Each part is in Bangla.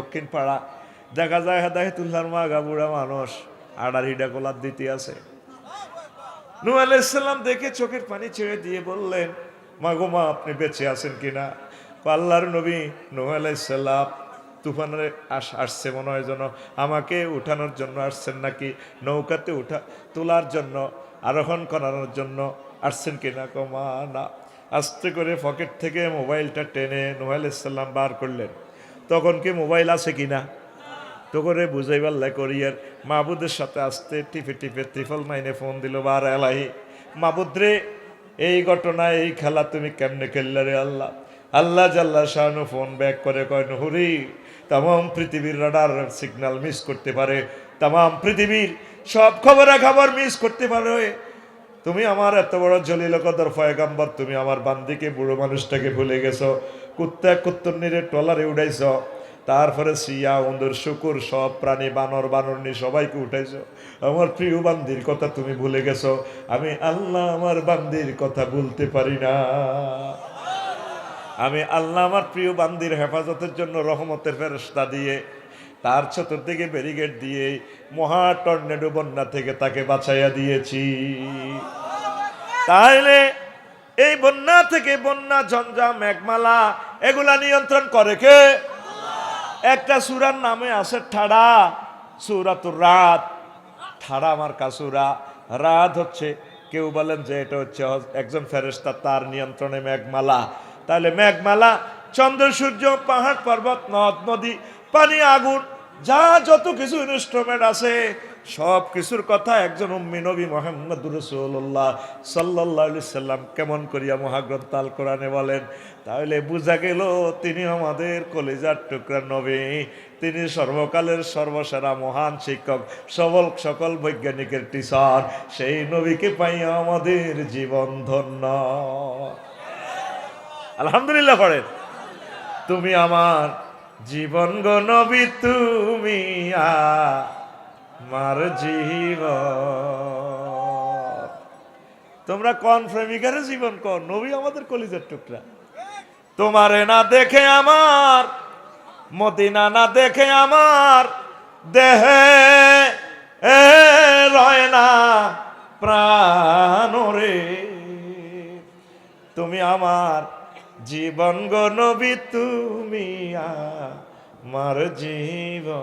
দক্ষিণ পাড়া দেখা যায় হেদায়তুল্লাহর মা গাবুড়া মানুষ, আড়ার হিডা গোলাপ দিতে আছে। নু দেখে চোখের পানি ছেড়ে দিয়ে বললেন, মা গো মা, আপনি বেঁচে আছেন কিনা? পাল্লার নবী নু তুফানের আস আসছে মনে হয় যেন, আমাকে উঠানোর জন্য আসছেন নাকি? নৌকাতে উঠা, তোলার জন্য, আরোহণ করানোর জন্য আসছেন কিনা? কো মা, না। আস্তে করে পকেট থেকে মোবাইলটা টেনে নোয়াল ইসলাম বার করলেন। তখন কি মোবাইল আছে কিনা তো করে বুঝাইবার লাই করিয়ার মাহবুদের সাথে আসতে টিপে টিপে ত্রিফল নাইনে ফোন দিল, বার এলাহি মাহবুদ রে, এই ঘটনা, এই খেলা তুমি কেমনে খেললে রে আল্লাহ? আল্লাহ জাল্লা শাহানু ফোন ব্যাক করে কয় হুরি তাম পৃথিবীর রাডার সিগন্যাল মিস করতে পারে তাম পৃথিবীর সব খবরা খবর মিস করতে পারে তুমি আমার এত বড় জলিল কদর ফয়গাম্বর তুমি আমার বান্দিকে, বুড়ো মানুষটাকে ভুলে গেছো, কুত্তা কুত্তনিরে টলারে উঠাইছ, তারপরে সিয়া উন্দর শুকুর, সব প্রাণী, বানর বানর বানরনি সবাইকে উঠাইছো। আমার প্রিয় বান্দির কথা তুমি ভুলে গেছো, আমি আল্লাহ আমার বান্দির কথা ভুলতে পারি না। আমি আল্লাহ আমার প্রিয় বান্দির হেফাজতের জন্য রহমতের ফেরস্তা দিয়ে তার চতুর্দিকে ব্যারিকেড দিয়ে মহা টর্নেডো বন্যা থেকে তাকে বাঁচাইয়া দিয়েছি। তাহলে এই বন্যা থেকে বন্যা ঝঞ্ঝা মেঘমালা এগুলা নিয়ন্ত্রণ করে কে? একটা সুরার নামে আছে ঠাড়া সুরা তো রাত। ঠাড়া আমার কাসুরা। রাত হচ্ছে, কেউ বলেন যে এটা হচ্ছে একজন ফেরেস্তা তার নিয়ন্ত্রণে মেঘমালা। তাহলে মেঘমালা, চন্দ্র, সূর্য, পাহাড়, পর্বত, নদ, নদী, পানি, আগুন যা যত কিছু ইনস্ট্রুমেন্ট আছে, সব কিছুর কথা একজন উম্মি নবী মোহাম্মদ রসুল্লাহ সাল্লাহ সাল্লাম কেমন করিয়া মহাগ্রন্থ আল কোরআনে বলেন, তাহলে বোঝা গেল তিনি আমাদের কলেজার টুকরা নবী। তিনি সর্বকালের সর্বসেরা মহান শিক্ষক, সবল সকল বৈজ্ঞানিকের টিচার সেই নবীকে পাই আমাদের জীবন ধন্য। আলহামদুলিল্লাহ পড়েন। তুমি আমার জীবন গো নবী, তুমি আমার জীব তোমরা কোন প্রেমিকারে জীবন কর নবী আমাদের কলিজার টুকরা। তোমারে না দেখে আমার, মদিনা না দেখে আমার দেহে রয় না প্রাণ রে তুমি আমার জীবন গো নবী, তুমি আমার জীবন।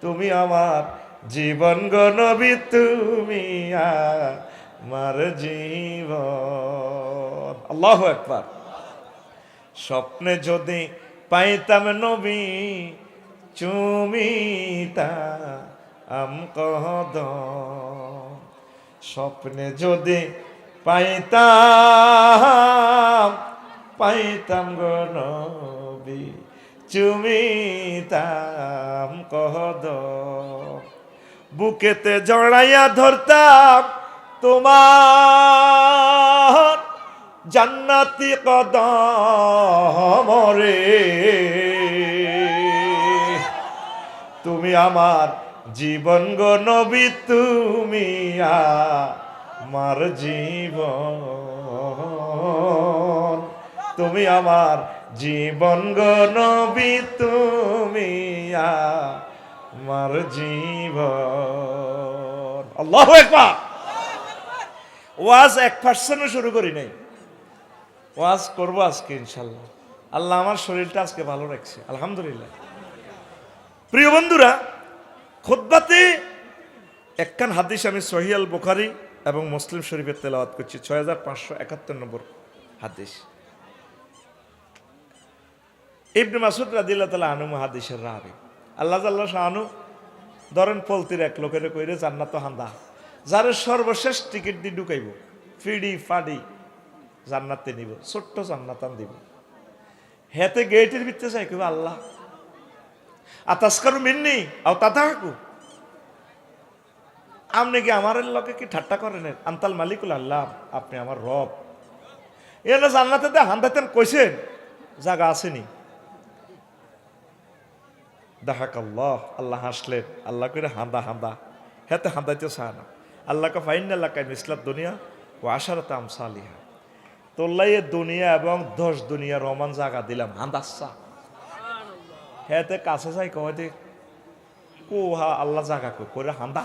তুমি আমার জীবন গো নবী, তুমি আমার জীবন। আল্লাহ একবার স্বপ্নে যদি পাইতাম নবী চুমিতা আম কহদ স্বপ্নে যদি পাইতাম পাইতাম গো নবী, চুমিতাম কহদ বুকেতে জড়াইয়া ধরতাম তোমার জান্নাতি কদম রে তুমি আমার জীবন গো নবী, তুমি আমার জীবন। তুমি আমার জীবন গো নবী, তুমি আমার জীবন। আল্লাহ একবার ওয়াজ এক পার্সেন্টও শুরু করি নাই। ওয়াজ করব আজকে ইনশাল্লাহ। আল্লাহ আমার শরীরটা আজকে ভালো রাখছে, আলহামদুলিল্লাহ। প্রিয় বন্ধুরা খোদ্বাতে একখান হাদিস আমি সহিয়াল বুখারি এবং মুসলিম শরীফের তেলাওয়াত করছি। ছয় হাজার পাঁচশো একাত্তর নম্বর হাদিস। ইবনে মাসুদ রাদিল্লাহ তালা আনু হাদিসের রাবি। আল্লাহ আল্লাহ আনু ধরেন পলতির এক লোকের কইরে, জান্নাত হান্দা। যারে সর্বশেষ টিকিট দিয়ে ঢুকাইব, ফিডি ফাডি, জান্নাতে নিব, ছোট্ট জান্নাতান দিব। হেতে গেটের ভিতরে চাই কইব আল্লাহ। আতাসকারু মিন্নি, আও তাতা হাকু আপনি কি আমার লোকে কি ঠাট্টা করেন? আন্তাল মালিকুল আল্লাহ, আপনি আমার রব। এনে জান্নাতে হান্দাতেন কইছেন জায়গা আসেনি। দেখাক আল্লাহ আল্লাহ হাসলেন, আল্লাহ করে হান্দা হান্দা। হেতে হান্দাইতে চায় না। আল্লাহকে ফাইন এলাকায় মিসলাত দুনিয়া ও আশারত আমসালিহা। তোল্লাই দুনিয়া এবং দশ দুনিয়া রমান জাগা দিলাম, হান্দাসা। হেতে কাছে যাই কয় দে কো হা আল্লাহ জাগা কই করে হান্দা।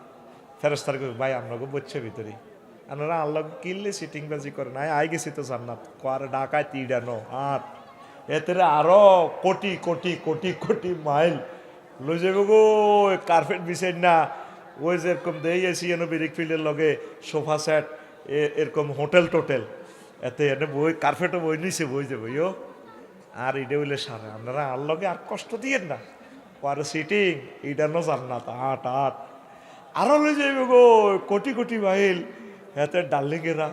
ফেরস্তার কইব ভাই আপনাকে বলছে ভিতরে আপনারা আল্লাহ কিনলে সিটিং বাজি করে নাই, আই গেছি তো জান্নাত। কোয়ার ডাকায় তিড়ানো, আর এতে আরও কোটি কোটি কোটি কোটি মাইল লই যাব গো কার্পেট বিছাই না। ওই যে এরকম দেই এসি এনে বিরিক ফিল্ডের লগে, সোফা সেট এরকম হোটেল টোটেল। এতে এনে বই কার্পেটও বই নিছে, বই যে বইও আর এটা হইলে সারে আপনারা আর লগে আর কষ্ট দিয়েন না। পরে সিটিং এইটা ন জান্নাত, আট আট। আরও লই যাইবে গো কোটি কোটি মাইল এতে ডার্লিংয়েরা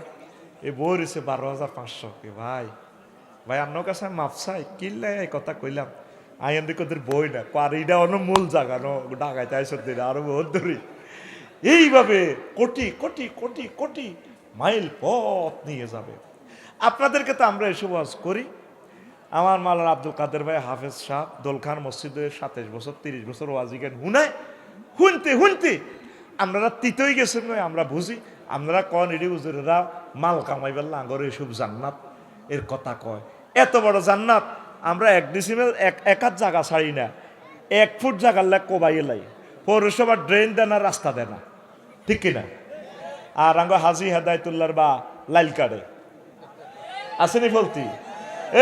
এ বই রয়েছে বারো হাজার পাঁচশো কে। ভাই ভাই আপনার কাছে আমি মাপ চাই কিনলে এই কথা কইলাম। আইন দিকে ওদের বই না আর এইটা অন্য মূল জায়গা নো ডাকাইতে আইসর দিন আরও বহুত ধরি এইভাবে কোটি কোটি কোটি কোটি মাইল পথ নিয়ে যাবে। আপনাদেরকে তো আমরা এসব ওয়াজ করি। আমার মালার আব্দুল কাদের ভাই হাফেজ সাহ দোলখান মসজিদে সাতাইশ বছর, তিরিশ বছর ওয়াজিকেন হুনায় হুনতে হুনতে আপনারা তিতই গেছেন নয়, আমরা বুঝি। আপনারা কন, এডি উজুরেরা মাল কামাই কামাইবার লাঙ্গর এসব জান্নাত। এর কথা কয়, এত বড় জান্নাত, আমরা এক ডিসিমেল এক একাত জায়গা ছাড়ি না। এক ফুট জায়গার লাগ কোবাই লাই। পৌরসভা ড্রেন দেয় না রাস্তা দেয় না ঠিক কিনা? আর আঙ্গ হাজি হেদায়তুল্লার বা লাইল কার্ডে। আসেনি বলতি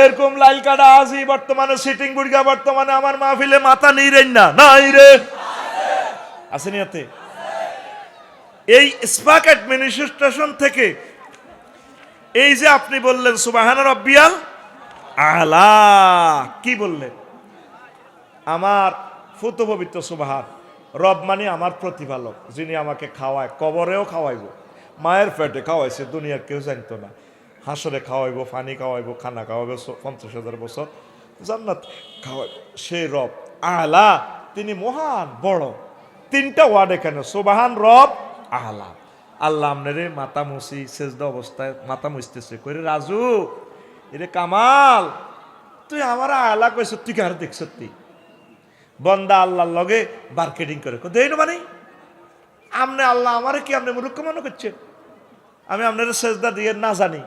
এরকম লাইল কাটা আজি বর্তমানে সিটিং বুড়িগা, বর্তমানে আমার মাহফিলে মাথা নেই রেন না, নাই রে। আসেনি এতে এই স্পাক অ্যাডমিনিস্ট্রেশন থেকে, এই যে আপনি বললেন, সুবাহান রব্বিয়াল আলা, কি বললেন? আমার ফুত পবিত্র সুবাহান, রব মানে আমার প্রতিপালক, যিনি আমাকে খাওয়ায়, কবরেও খাওয়াইব, মায়ের পেটে খাওয়াইছে, দুনিয়ার কেউ জানতো না। হাসরে খাওয়াইবো পানি খাওয়াইবো, খানা খাওয়াইবো পঞ্চাশ হাজার বছর জান্নাত খাওয়াইব। সেই রব আলা, তিনি মহান, বড়। তিনটা ওয়ার্ড এখানে, সুবাহান রব আলা আল্লাহ আমনেরে মাতা মুসি সেজদা অবস্থায় মাথা মুছতেছে কইরে, রাজু, এরে কামাল, তুই আমার আলা কইছ তুই কার দেখছ তুই বন্দা আল্লাহর লগে মার্কেটিং করে। দেই না মানে আমনে আল্লাহ আমারে কি আপনি মূর্খ মনে করছেন আমি আপনার সেজদা দিয়ে না জানি।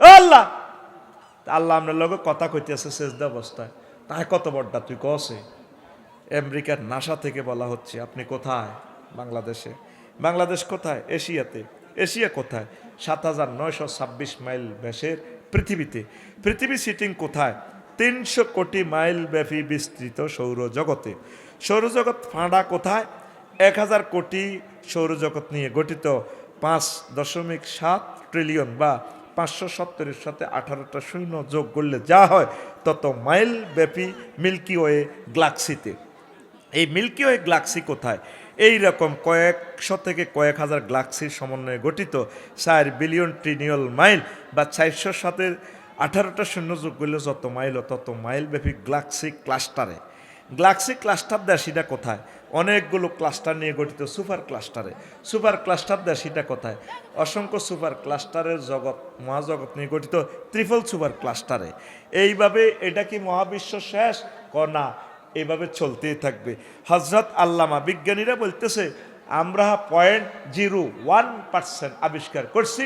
ও আল্লাহ! আল্লাহ আপনার লগে কথা কইতেছে সেজদা অবস্থায়। তাই কত বড়টা তুই কসে? আমেরিকার নাসা থেকে বলা হচ্ছে, আপনি কোথায়? বাংলাদেশে। বাংলাদেশ কোথায়? এশিয়াতে। এশিয়া কোথায়? সাত হাজার নয়শো ছাব্বিশ মাইল ব্যাসের পৃথিবীতে। পৃথিবী সিটিং কোথায়? তিনশো কোটি মাইল ব্যাপী বিস্তৃত সৌরজগতে। সৌরজগৎ ফাঁড়া কোথায়? এক হাজার কোটি সৌরজগৎ নিয়ে গঠিত পাঁচ দশমিক সাত ট্রিলিয়ন বা পাঁচশো সত্তরের সাথে আঠারোটা শূন্য যোগ করলে যা হয়, তত মাইল ব্যাপী মিল্কি ওয়ে গ্লাক্সিতে এই মিল্কি ওয়ে গ্লাক্সি কোথায়? এই রকম কয়েকশো থেকে কয়েক হাজার গ্লাক্সির সমন্বয়ে গঠিত চার বিলিয়ন ট্রিনিয়ল মাইল বা চারশো সাথে আঠারোটা শূন্য যোগ করলে যত মাইল, তত মাইল ব্যাপী গ্লাক্সি ক্লাস্টারে। গ্লাক্সি ক্লাস্টার দেশিটা কোথায়? অনেকগুলো ক্লাস্টার নিয়ে গঠিত সুপার ক্লাস্টারে। সুপার ক্লাস্টার দেশিটা কোথায়? অসংখ্য সুপার ক্লাস্টারের জগৎ, মহাজগৎ নিয়ে গঠিত ত্রিফল সুপার ক্লাস্টারে। এইভাবে এটা কি মহাবিশ্ব শেষ? ক না এইভাবে চলতেই থাকবে। হজরত আল্লামা বিজ্ঞানীরা বলতেছে, আমরা পয়েন্ট জিরো ওয়ান পার্সেন্ট আবিষ্কার করছি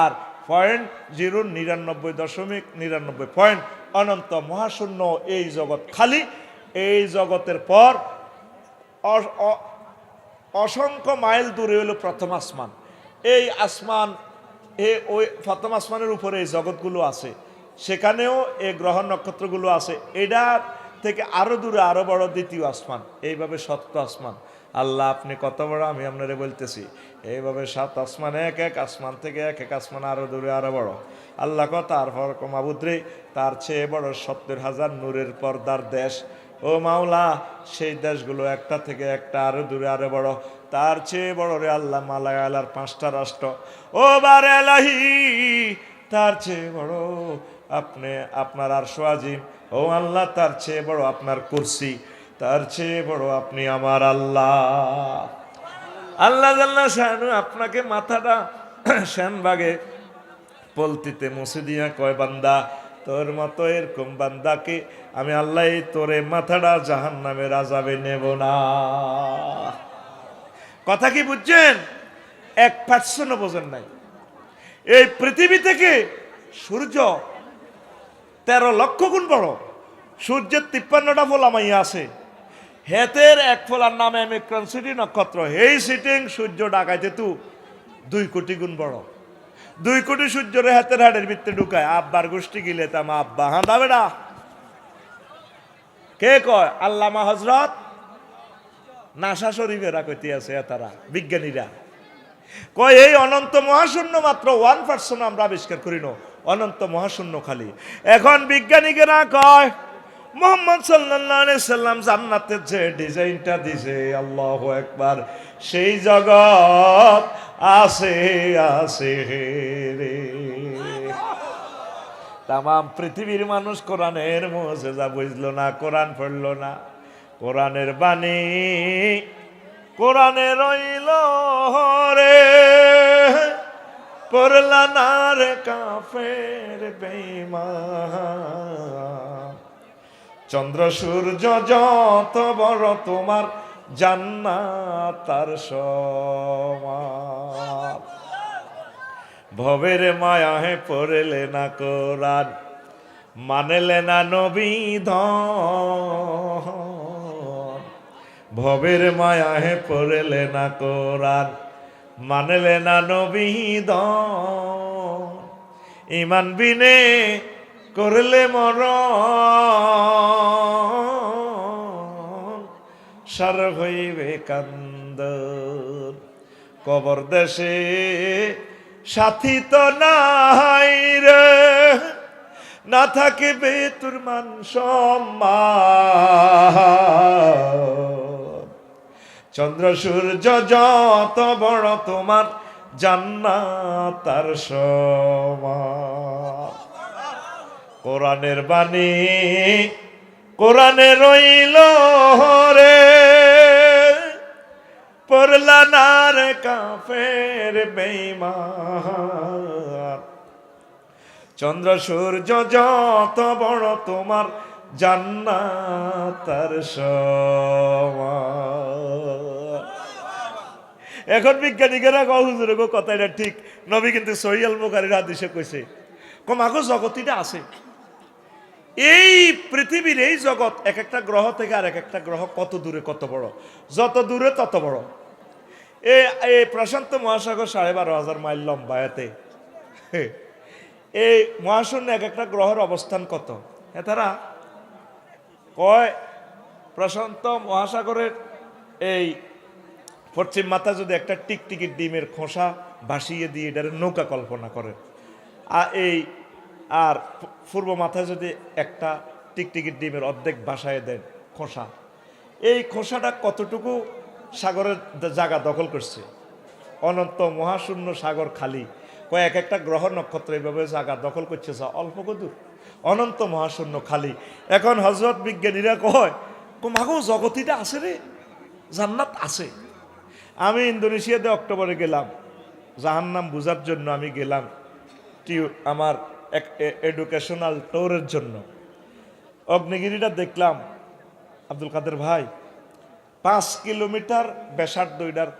আর পয়েন্ট জিরো নিরানব্বই দশমিক নিরানব্বই পয়েন্ট অনন্ত মহাশূন্য এই জগৎ খালি। এই জগতের পর অসংখ্য মাইল দূরে হলো প্রথম আসমান। এই আসমান, এ ওই প্রথম আসমানের উপরে এই জগৎগুলো আছে। সেখানেও এই গ্রহ নক্ষত্রগুলো আছে। এটার থেকে আরও দূরে, আরও বড় দ্বিতীয় আসমান। এইভাবে সত্য আসমান। আল্লাহ, আপনি কত বড়, আমি আপনারে বলতেছি। এইভাবে সাত আসমান, এক এক আসমান থেকে এক এক আসমান আরও দূরে, আরও বড়। আল্লাহ কত তারপর কমাবুদ্রে তার চেয়ে বড় সত্তর হাজার নূরের পর্দার দেশ। ও মাওলা, সেই দেশগুলো একটা থেকে একটা আরও দূরে, আরও বড়। তার চেয়ে বড় রে আল্লাহ, মালায়ালার পাঁচটা রাষ্ট্র। ও বারে তার চেয়ে বড় আপনি আপনার আর সোয়াজিম ও আল্লাহ, তার চেয়ে বড় আপনার কুরসি, তার চেয়ে বড় আপনি আমার আল্লাহ। আল্লাহ আল্লাহ শাহানু আপনাকে মাথাটা শ্যানবাগে পলতিতে মুছে দিয়া কয়, বান্দা, তোর মতো এরকম বান্দাকে আমি আল্লাহ তোরে মাথাটা জাহান নামের আজাবে নেব না। কথা কি বুঝছেন? এক পার্সেন্টও বোঝেন নাই। এই পৃথিবী থেকে সূর্য তেরো লক্ষ গুণ বড়। সূর্যের তিপ্পান্নটা ফোলামাইয়া আছে। হেতের এক ফোলার নামে মিক্রন সিটি নক্ষত্র? এই সিটিং, সূর্য ডাকাইতে তু। দুই কোটি গুণ বড়। দুই কোটি সূর্যরে হাতের হাড়ের ভিতরে ঢুকায়। আব্বার গোষ্ঠী গিলে তামা আব্বা হ্যাঁ দাবে না কে কয়? আল্লামা হজরত নাসা শরীফেরা কইতে আছে তারা, বিজ্ঞানীরা। কয়, এই অনন্ত মহাশূন্য মাত্র ওয়ান পার্সেন্ট আমরা আবিষ্কার করি না অনন্ত মহাশূন্য খালি। এখন বিজ্ঞানীকেরা কয়, মোহাম্মদ সাল্লাম জান্নাতের যে ডিজাইনটা দিছে, আল্লাহ একবার সেই জগৎ আছে আছে রে। তাম পৃথিবীর মানুষ কোরআনের মজেজা বুঝলো না, কোরআন পড়ল না। কোরআনের বাণী কোরআনে রইল রে। পড়লা না রে কাফের বেঈমান। চন্দ্র সূর্য যত বড় তোমার জান্নাত, তার সমান ভবের মায়া হে পড়লে না কোরআন, মানলে না নবীধন ভবের মায়া হে পড়লে না কোরআন মানলে না নবীধন ইমান বিনে করলে মর সার হইবে কান্দ কবর দেশে সাথী তো নাই রে। না থাকিবে তোর মান সম্মান। চন্দ্র সূর্য যত বড় তোমার জান্নাত তার সমান কোরআনের বাণী কোরআনে রইল রে পড়লা না কাফের বেইমান চন্দ্র সূর্য যত বড় তোমার জান্নাত তার এখন বিজ্ঞানীকেরা হুজুরে গো কথাটা ঠিক। নবী কিন্তু সহিয়াল বুখারীর হাদিসে কইছে, কম আগো জগতিটা আছে। এই পৃথিবীর এই জগৎ এক একটা গ্রহ থেকে আর এক একটা গ্রহ কত দূরে কত বড়? যত দূরে তত বড়। এ এই প্রশান্ত মহাসাগর সাড়ে বারো হাজার মাইল লম্বা এতে। এই মহাশূন্য এক একটা গ্রহের অবস্থান কত? এ তারা কয়? প্রশান্ত মহাসাগরের এই পশ্চিম মাথা যদি একটা টিকটিকি ডিমের খোসা ভাসিয়ে দিয়ে এটার নৌকা কল্পনা করে, আর এই, আর পূর্ব মাথায় যদি একটা টিকটিকির ডিমের অর্ধেক বাসায় দেন খোসা, এই খোসাটা কতটুকু সাগরের জায়গা দখল করছে? অনন্ত মহাশূন্য সাগর খালি, কয়েক একটা গ্রহ নক্ষত্র এইভাবে জায়গা দখল করছে অল্প কদূর? অনন্ত মহাশূন্য খালি। এখন হজরত বিজ্ঞানীরা কয় মাগো জগতিটা আছে রে, জান্নাত আছে। আমি ইন্দোনেশিয়াতে অক্টোবরে গেলাম। জাহান্নাম বুঝার জন্য আমি গেলাম। টিউ আমার এক এডুকেশনাল ট্যুরের জন্য। অগ্নিগিরিটা দেখলাম। আব্দুল কাদের ভাই, পাঁচ কিলোমিটার বেসার দইটার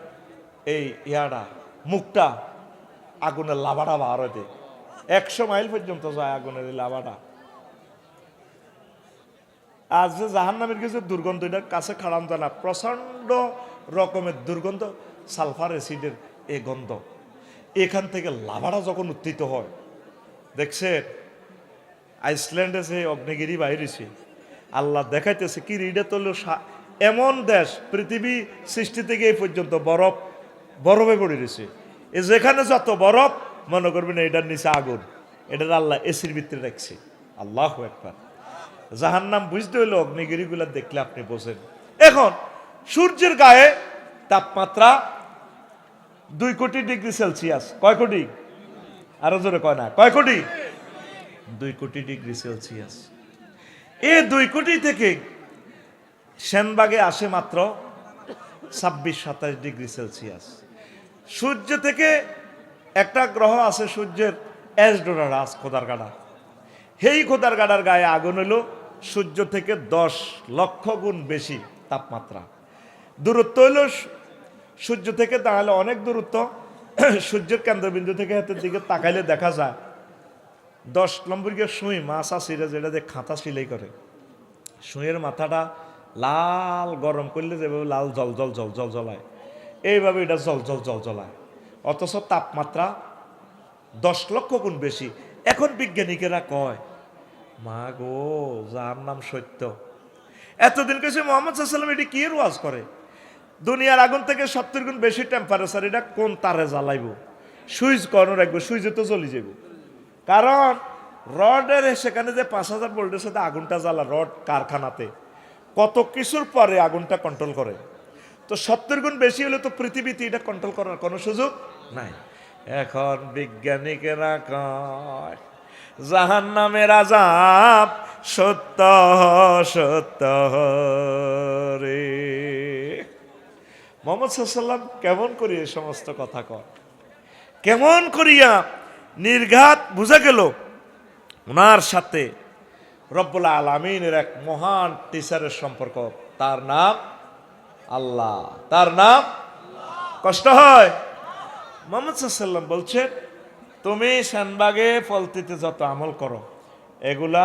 এই ইয়াটা, মুখটা আগুনের লাভাটা বার একশো মাইল পর্যন্ত যায় আগুনের লাভাটা। আজ যে জাহান্নামের কিছু দুর্গন্ধ এটার কাছে খাড়ান জানা প্রচণ্ড রকমের দুর্গন্ধ, সালফার অ্যাসিডের এ গন্ধ। এখান থেকে লাভাটা যখন উত্থিত হয়, দেখছেন, আইসল্যান্ডে যে অগ্নিগিরি বাইরেছে আল্লাহ দেখাইতেছে, কি রিডে তো হলো সা- এমন দেশ পৃথিবী সৃষ্টি থেকে এই পর্যন্ত বরফ, বরফে পড়ে রয়েছে। যেখানে যত বরফ মনে করবেন এটার নিচে আগুন। এটার আল্লাহ এসির ভিতরে রাখছে। আল্লাহ একবার যাহার নাম বুঝতে হইল অগ্নিগিরিগুলা দেখলে আপনি বোঝেন। এখন, সূর্যের গায়ে তাপমাত্রা দুই কোটি ডিগ্রি সেলসিয়াস। কয় কোটি? আরও জোরে কয় না। কয় কোটি? দুই কোটি ডিগ্রি সেলসিয়াস। এ দুই কোটি থেকে সেনবাগে আসে মাত্র ছাব্বিশ সাতাশ ডিগ্রি সেলসিয়াস। সূর্য থেকে একটা গ্রহ আছে সূর্যের এসডোরাস খোদার গাড়া। সেই খোদার গাড়ার গায়ে আগুন হলো সূর্য থেকে দশ লক্ষ গুণ বেশি তাপমাত্রা। দূরত্ব সূ- সূর্য থেকে তাহলে অনেক দূরত্ব। সূর্যের কেন্দ্রবিন্দু থেকে হাতের দিকে তাকাইলে দেখা যায়, দশ নম্বর গিয়ে সুই মাছ আসিরা যেটা দিয়ে খাতা সিলাই করে। সুঁয়ের মাথাটা লাল গরম করলে যেভাবে লাল জল জল জল জল জ্বলায়, এইভাবে এটা জল জল জল জ্বলায়। অথচ তাপমাত্রা দশ লক্ষ গুণ বেশি। এখন বিজ্ঞানীকেরা কয়, মা গো, যার নাম সত্য। এতদিন কেছে মোহাম্মদ সাল্লাম এটি কি এর ওয়াজ করে? দুনিয়ার আগুন থেকে সত্তর গুণ বেশি টেম্পারেচার এটা কোন তারে জ্বালাইব? সুইচ কর্ন রাখব, সুইচে তো জ্বলি যাব কারণ রডের সেখানে যে পাঁচ হাজার ভোল্টের সাথে আগুনটা জ্বালা, রড কারখানাতে, কত কিছুর পরে আগুনটা কন্ট্রোল করে। তো সত্তর গুণ বেশি হলে তো পৃথিবীতে এটা কন্ট্রোল করার কোনো সুযোগ নাই। এখন বিজ্ঞানিকেরা কয় জাহান নামের আজাব সত্য সত্য রে। মোহাম্মদ সাল্লাম কেমন করি এই সমস্ত কথা কর কেমন করিয়া নির্ঘাত বুঝা গেল? ওনার সাথে রব্বুল আলমিনের এক মহান টিচারের সম্পর্ক, তার নাম আল্লাহ। তার নাম? কষ্ট হয়। মোহাম্মদ সাল্লাম বলছেন, তুমি শানবাগে ফলতিতে যত আমল করো, এগুলা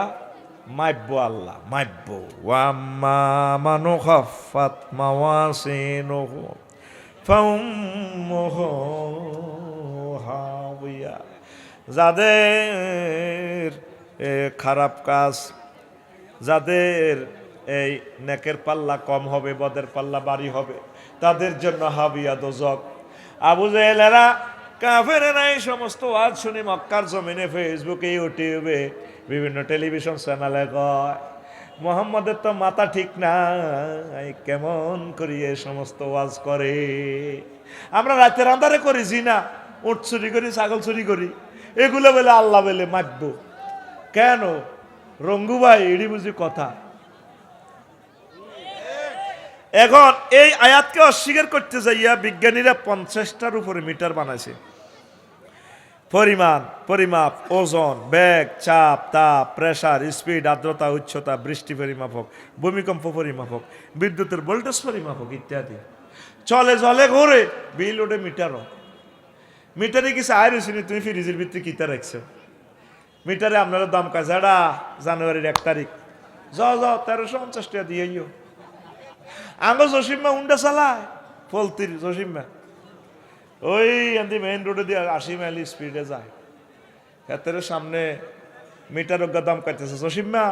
মাইব্য আল্লাহ, মাইব্য। ওয়াম্মা মানু খাফাত হাওিয়া যাদের খারাপ কাজ, যাদের এই নেকের পাল্লা কম হবে, বদের পাল্লা বাড়ি হবে। তাদের জন্য হাবিয়া দোজক। আবু জেলেরা কাফেরেরা এই সমস্ত ওয়াজ শুনি মক্কার জমিনে ফেসবুকে ইউটিউবে বিভিন্ন টেলিভিশন চ্যানেলে কয়, মোহাম্মদের তো মাথা ঠিক না কেমন করি এ সমস্ত ওয়াজ করে? আমরা রাতের আন্ধারে করি না উট চুরি করি, ছাগল চুরি করি, এগুলো বলে আল্লাহ বলে মাখব কেন? রঙ্গু ভাই এডি বুঝি কথা। এখন এই আয়াতকে অস্বীকার করতে যাইয়া বিজ্ঞানীরা পঞ্চাশটার উপরে মিটার বানাইছে। পরিমাণ, পরিমাপ, ওজন, বেগ, চাপ, তাপ, প্রেসার, স্পিড, আর্দ্রতা, উচ্চতা, বৃষ্টি পরিমাপক, ভূমিকম্প পরিমাপক, বিদ্যুতের ভোল্টেজ পরিমাপক ইত্যাদি। চলে জলে ঘোরে, বিল ওঠে মিটারও। মিটারে কিছু আয় রয়েছিনি তুমি ফ্রিজের ভিতরে কিতা রাখছো? মিটারে আপনারা দাম কাছে এডা জানুয়ারির এক তারিখ। য য তেরোশো পঞ্চাশ টাকা দিয়ে আঙ্গ জসিম্মা উন্ডা চালায়। ফলতির জসিম্মা ওই এমনি মেইন রোডে দিয়ে আশি মাইল স্পিডে যায়। হাতের সামনে মিটার অজ্ঞা দাম কাটতেছে জসিম্মা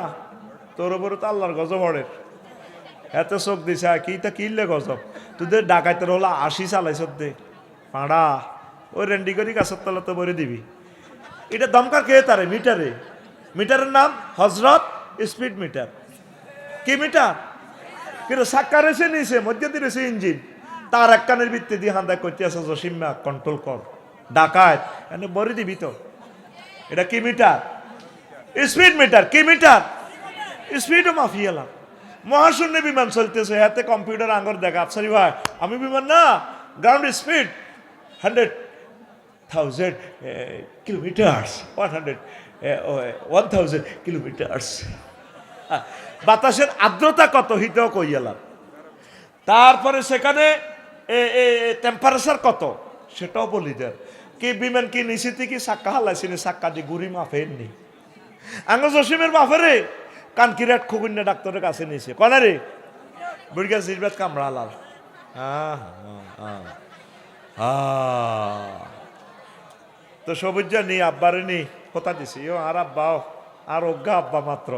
তোর উপরে তো আল্লাহর গজব হড়ের এত চোখ দিছে কি কিটা কিনলে গজব? তোদের ডাকাইতের হলো আশি চালাইছ দে। পাড়া, ওই রেন্ডি করি গাছের তলাতে ভরে দিবি। এটা দমকার কে তারে? মিটারে। মিটারের নাম হজরত স্পিড মিটার। কি মিটার? কিন্তু সাক্কা রেসে নিয়েছে মধ্যে দিয়ে রেসে ইঞ্জিন। তার এক কানের ভিত্তি দিয়ে হান্দা করতে আছে জসিম্মা কন্ট্রোল কর। ডাকায়। এনে বরে দিবি তো। এটা কি মিটার? স্পিড মিটার, কি মিটার? স্পিডও মাফিয়ালাম মহাশূন্য বিমান চলতেছে, হাতে কম্পিউটার আঙ্গর দেখা। আফসারি ভাই, আমি বিমান না ground speed hundred thousand kilometres one hundred one thousand kilometres বাতাসের আর্দ্রতা কত হিতেও কইয়ালাম তারপরে সেখানে টেম্পারেচার কত? সেটাও বলি দেন। কি বিমান কি নিচে কি সাক্কা হালাইছি নি সাক্কা দিয়ে গুড়ি মাফের নি। আঙ্গ জসিমের মাফেরে কানকিরাট খুগুন্যা ডাক্তারের কাছে নিয়েছে কনা রে? বুড়িগা জিরবাত কামড়া লাল। আহ, আহ, আহ। তো সবুজ নি আব্বারে নি কথা দিছি। ও আর আব্বাও আর অজ্ঞা আব্বা মাত্র।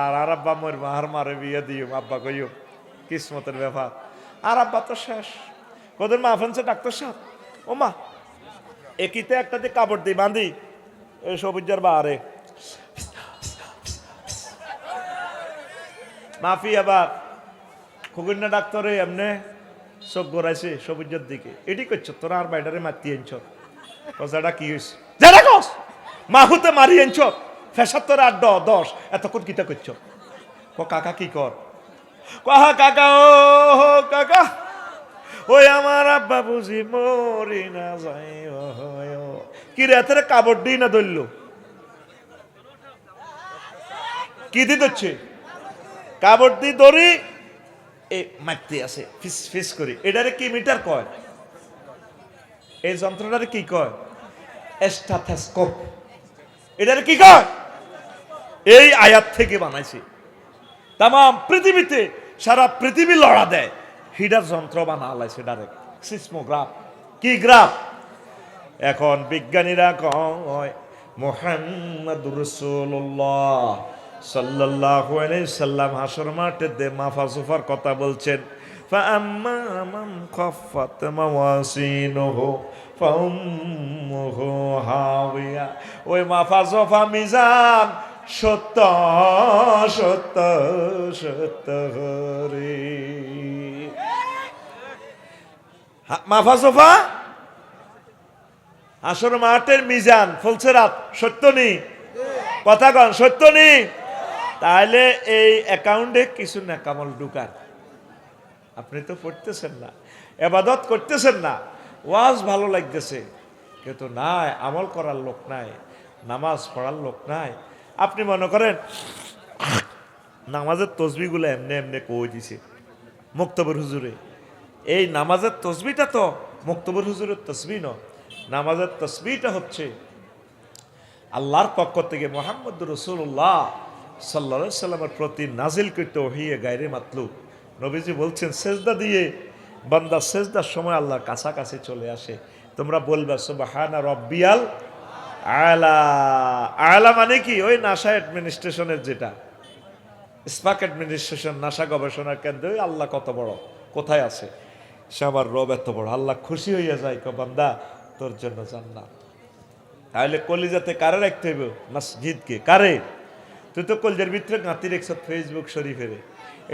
আর আর আব্বা মোর মার মারে বিয়ে দিও, আব্বা কইও, কিসমতের ব্যাপার। আর আব্বা তো শেষ। কদের মা ফেনছে ডাক্তার সাহেব? ও মা, একিতে একটা দিয়ে কাপড় দিই বাঁধি এই সবুজার বাহারে। মাফি আবার খুগুন্না ডাক্তারে এমনে চোখ গড়াইছে সবুজের দিকে। এটি করছ, তোরা আর বাইডারে মাতি আনছ কি হয়েছে যারা মাহুতে মারি আনছ ফেসাত্তর, আট দ দশ। এতক্ষণ কিতা করছ? কাকা, কি কর? কহা কাকা, ও কাকা। ওই আমার আব্বা বুঝি মরি না হয় কি রে, এত কাবড্ডি না ধরল? কি দি ধরছে? কাবড্ডি দড়ি এ, মারতে আছে ফিস ফিস করি। এটারে কি মিটার কয়? এই যন্ত্রটারে কি কয়? এস্টাথেস্কোপ এটারে কি কয়? এই আয়াত থেকে বানাইছে তাম পৃথিবীতে সারা পৃথিবী লড়া দেয় হিডার যন্ত্র বানা লাইছে ডাইরেক্ট সিসমোগ্রাফ কি গ্রাফ এখন বিজ্ঞানীরা কয় মোহাম্মদ রসুল্লাহ সাল্লাল্লাহু আলাইহি সাল্লাম হাসর মাঠে দে মাফা সুফার কথা বলছেন فأما من خفت موازينه فأمه هاوية ওই মাফা জফা মিজান সত্য সত্য সত্য হরে। মাফা সোফা আসর মাঠের মিজান, ফলছে রাত, সত্য নি? কথা কন, সত্য নি? তাহলে এই অ্যাকাউন্টে কিছু না কামল ঢুকার আপনি তো পড়তেছেন না, এবাদত করতেছেন না। ওয়াজ ভালো লাগতেছে, কিন্তু নাই, আমল করার লোক নাই, নামাজ পড়ার লোক নাই আপনি মনে করেন, নামাজের তসবিগুলো এমনি এমনি কই দিছে? মুক্তবর হুজুরে। এই নামাজের তসবিটা তো মুক্তবর হুজুরের তসবি ন নামাজের তসবিটা হচ্ছে আল্লাহর পক্ষ থেকে মোহাম্মদ রসুল্লাহ সাল্লা সাল্লামের প্রতি নাজিল করতে হইয়ে গায়রে মাতলু নবীজি বলছেন, সেজদা দিয়ে বান্দা সেজদার সময় আল্লাহর কাছাকাছি চলে আসে। তোমরা বলবে, সুবাহানা রব্বিয়াল আলা আলা মানে কি? ওই নাসা অ্যাডমিনিস্ট্রেশনের যেটা। স্পাক অ্যাডমিনিস্ট্রেশন নাসা গবেষণা কেন্দ্র ওই আল্লাহ কত বড়, কোথায় আছে? সে আমার রব এত বড়, আল্লাহ খুশি হইয়া যায় ক, বান্দা, তোর জন্য জান্নাত। তাহলে কলিজাতে কারে রাখতে হইব? মসজিদকে। কারে? তুই তো কলজের ভিতরে গাঁতি রেখছ ফেসবুক শরীফের।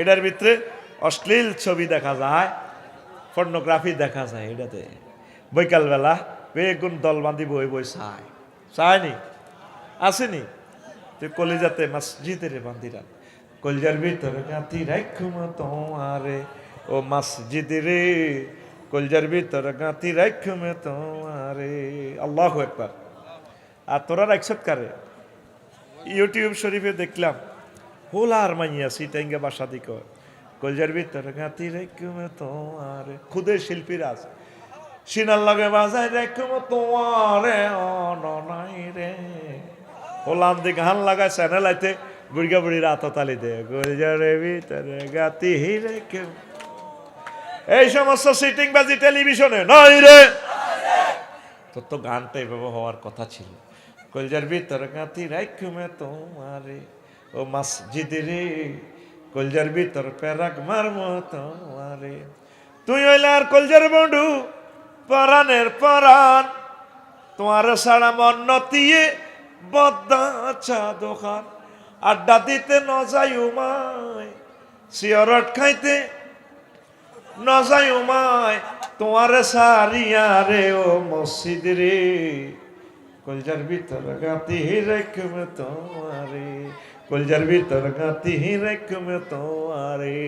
এটার ভিতরে অশ্লীল ছবি দেখা যায় পর্নোগ্রাফি দেখা যায় এটাতে। বৈকালবেলা বেগুন দল বাঁধি বই বই চায় চায়নি। আসেনি। তুই কলিজাতে মসজিদের বান্দিরা। কলজার ভিতরে গাঁতি রাখুম তোমারে। ও মসজিদ রে কলজার ভিতরে গাঁতি রাখুম তোমারে। আল্লাহ একবার আর তোরা রাখছত কারে? ইউটিউব শরীফে দেখলাম, হোলার মাইয়া সিটাইঙ্গে বাসা দিক কলজার ভিতরে গাঁতি রাখুম তোমারে। খুদে শিল্পীরা আছে সিনার লগে বাজায় রাখুম তোমারে অননাই রে। হোলাম দিক হান লাগায় চ্যানেল আইতে বুড়িয়া বুড়ি রাত তালি দে, গুলজারে ভিতরে গাতি রেখে এই সমস্ত সিটিং বাজি টেলিভিশনে নয় রে। তোর তো গানটা এভাবে হওয়ার কথা ছিল। কলজার ভিতরে গাঁতি রাখুমে তোমারে, ও মসজিদ রে। কলজার ভিতর পেরাক মারম তোমারে। তুই হইলে আর কলজার বন্ধু পরাণের পরাণ। তোমার সারা মন নতিয়ে বদ্দা চা দোকান। আড্ডা দিতে ন যাই উমায় সিয়রট খাইতে ন যাই উমায় তোমার সারিয়া রে ও মসজিদ রে। কলজার ভিতর গাতি রেখমে তোমারে, কলজার ভিতর গাতি রেখমে তোমারে।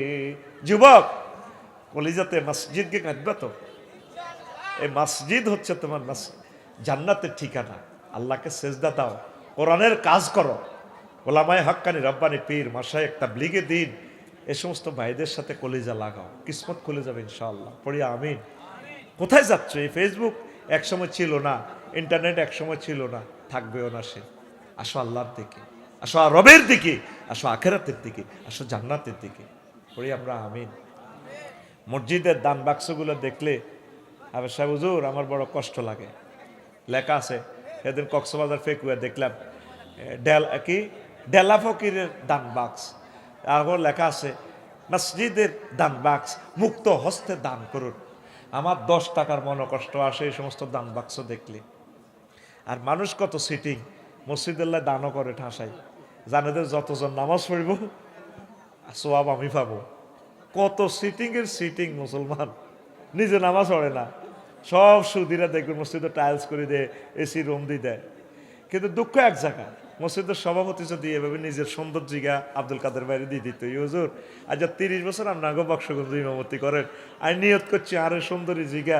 যুবক, কলিজাতে মসজিদকে কাঁদবা তো। এই মসজিদ হচ্ছে তোমার জান্নাতের ঠিকানা। আল্লাহকে সেজদা দাও। কোরআনের কাজ করো। গোলামায় হক্কানি, রব্বানি পীর মাসায় একটা ব্লিগে দিন। এ সমস্ত ভাইদের সাথে কলিজা লাগাও। কিসমত খুলে যাবে ইনশাআল্লাহ। পড়ি আমিন। কোথায় যাচ্ছ? এই ফেসবুক একসময় ছিল না। ইন্টারনেট একসময় ছিল না। থাকবেও না সে। আসো আল্লাহর দিকে। আসো রবের দিকে। আসো আখেরাতের দিকে। আসো জান্নাতের দিকে। পড়ি আমরা আমিন। মসজিদের দান বাক্সগুলো দেখলে আবার সাহেব, হুজুর, আমার বড় কষ্ট লাগে। লেখা আছে, সেদিন কক্সবাজার ফেকুয়া দেখলাম ডেল কি? ডেলা ফকিরের দান বাক্স। আর ওর লেখা আছে, মসজিদের দান বাক্স, মুক্ত হস্তে দান করুন। আমার দশ টাকার মনে কষ্ট আসে এই সমস্ত দান বাক্স দেখলে। আর মানুষ কত সিটিং মসজিদুল্লাহ দানও করে ঠাসাই জানেদের যতজন নামাজ পড়ব সোয়াব আমি পাবো। কত সিটিং এর সিটিং মুসলমান। নিজে নামাজ পড়ে না। সব সুদিরা দেখবেন মসজিদে টাইলস করে দেয় এসি রুম দিয়ে দেয়। কিন্তু দুঃখ এক জায়গায় মসজিদের সভাপতি যদি এভাবে নিজের সুন্দর জিগা আব্দুল কাদের বাইরে দিয়ে দিত ইউজুর আজ তিরিশ বছর আপনার বক্সগঞ্জ ইমামতি করেন। আমি নিয়ত করছি আরও সুন্দরী জিগা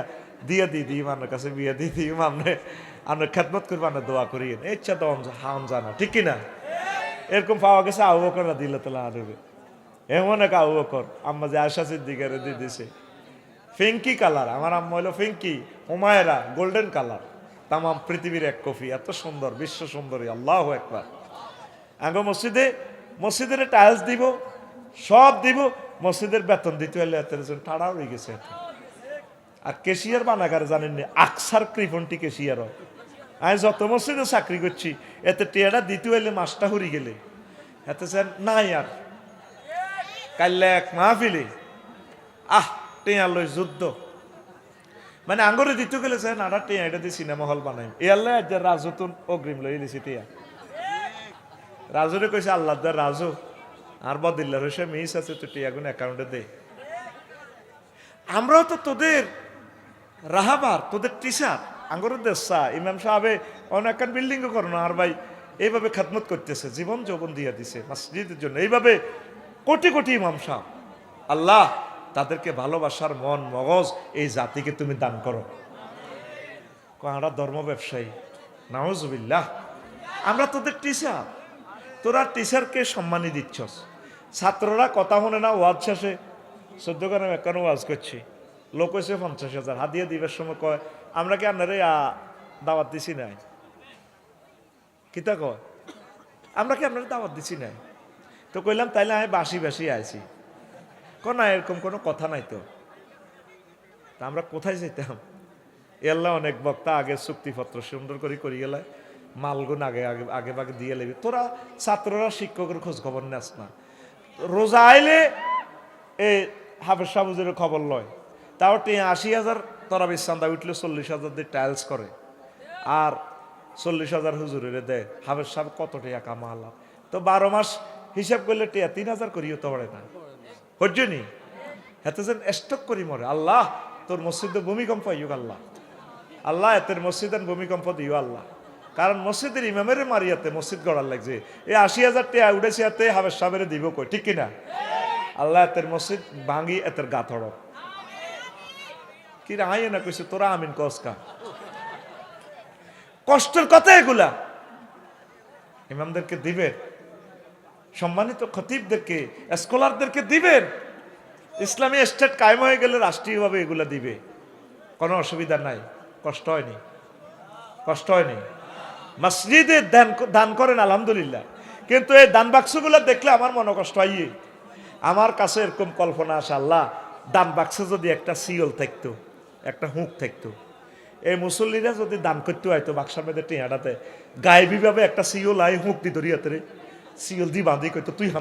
দিয়ে দিই দিই, ইমানের কাছে বিয়ে দিয়ে দিই ইমামনে আপনার খেদমত করব আপনার দোয়া করিয়েন ইচ্ছা তো হাম জানা, ঠিক কিনা? এরকম পাওয়া গেছে, আবু দিল তোলা আরবে এমন এক আবু বকর যে আশা সিদ্দিকারে দিয়ে দিছে। ফিঙ্কি কালার, আমার আম্মা হলো ফিঙ্কি, হুমায়রা, গোল্ডেন কালার। তামাম পৃথিবীর এক কফি, এত সুন্দর, বিশ্ব সুন্দরী, আল্লাহ একবার আগে মসজিদে, মসজিদের টাইলস দিব, সব দিব, মসজিদের বেতন দিতে হলে টাড়া হয়ে গেছে। আর কেশিয়ার বানাগার জানেন নি আকসার কৃপনটি কেশিয়ার হয় আমি যত মসজিদে চাকরি করছি, এতে টিয়াটা দিতে হইলে মাসটা হরি গেলে। এতে নাই আর। কাল্লে এক মাহফিলে। আহ টিয়া লই যুদ্ধ। মানে আঙ্গরে দিতে গেলে স্যার নাডা টিয়া, এটা দিয়ে সিনেমা হল বানাই এ আল্লাহ আজ রাজুতুন অগ্রিম লই দিছি টিয়া। রাজুরে কইছে, আল্লাহ দা রাজু, আর বদিল্লার হইসে মিস আছে, তো টিয়াগুন অ্যাকাউন্টে দে। আমরাও তো তোদের রাহাবার, তোদের টিচার আঙ্গর দেশা ইমাম সাহেবে অনেক বিল্ডিং করো না আর ভাই, এইভাবে খেদমত করতেছে, জীবন যৌবন দিয়ে দিছে, মসজিদের জন্য। এইভাবে কোটি কোটি ইমাম সাহেব, আল্লাহ তাদেরকে ভালোবাসার মন, মগজ, এই জাতিকে তুমি দান করো। আমরা ধর্ম ব্যবসায়ী। নাওজবিল্লাহ আমরা তোদের টিচার তোরা টিচারকে সম্মানই দিচ্ছস। ছাত্ররা কথা শোনে না, ওয়াজ শেষে। চোদ্দ গানে একান্ন ওয়াজ করছি। লোক হয়েছে পঞ্চাশ হাজার। হাদিয়া দিবার সময় কয়, আমরা কি আপনারে দাওয়াত দিছি নাই? কিতা কয়? আমরা কি আপনার দাওয়াত দিছি নাই? তো কইলাম, তাইলে আমি বাসি বাসি আইছি। না, এরকম কোনো কথা নাই তো। তা আমরা কোথায় যেতাম এল্লা অনেক বক্তা, আগে চুক্তিপত্র সুন্দর করে করি গেলে, মালগুন আগে আগে আগে ভাগে দিয়ে লেবি। তোরা ছাত্ররা, শিক্ষকের খোঁজ খবর নেস না। রোজা আইলে এ হাফেজ সাবুজের খবর লয়। তাও আশি হাজার, তোরা চান্দা উঠলে চল্লিশ হাজার দিয়ে টাইলস করে। আর চল্লিশ হাজার হুজুরের দেয় হাফেজ সাহেব কত টাকা কামালাম। তো বারো মাস হিসাব করলে টিয়া তিন হাজার করিও তো পারে না। হজ্জনি এতে যেন স্টক করি মরে। আল্লাহ, তোর মসজিদে ভূমিকম্প ইউক আল্লাহ। আল্লাহ এতের মসজিদের ভূমিকম্প দিও আল্লাহ। কারণ মসজিদের ইমামের মারিয়াতে মসজিদ গড়ার লাগছে। এই আশি হাজার টাকা উঠেছে এতে হাবের সাবেরে দিব কই, ঠিক কিনা? আল্লাহ এতের মসজিদ ভাঙি এতের গা থড়ক কি রাহাই না কইছে, তোরা আমিন কসকা কষ্টের কথা এগুলা। ইমামদেরকে দিবেন সম্মানিত খতিবদেরকে স্কলারদেরকে দিবেন। ইসলামী স্টেট কায়েম হয়ে গেলে রাষ্ট্রীয়ভাবে এগুলা দিবে। কোনো অসুবিধা নাই, কষ্ট হয়নি কষ্ট হয়নি। মসজিদে দান দান করেন, আলহামদুলিল্লাহ। কিন্তু এই দান বাক্সগুলো দেখলে আমার মনে কষ্ট হইয়ে আমার কাছে এরকম কল্পনা আসে আল্লাহ, দান বাক্সে যদি একটা সিওল থাকতো, একটা হুঁক থাকতো, এই মুসল্লিরা যদি দান করতে হয়তো বাক্সার মধ্যে টিয়াটাতে, গায়েবীভাবে একটা সিওল আয় হুঁক দি ধরিয়াতে রে সিওল দি বাঁধি কইতো তুই হান্দা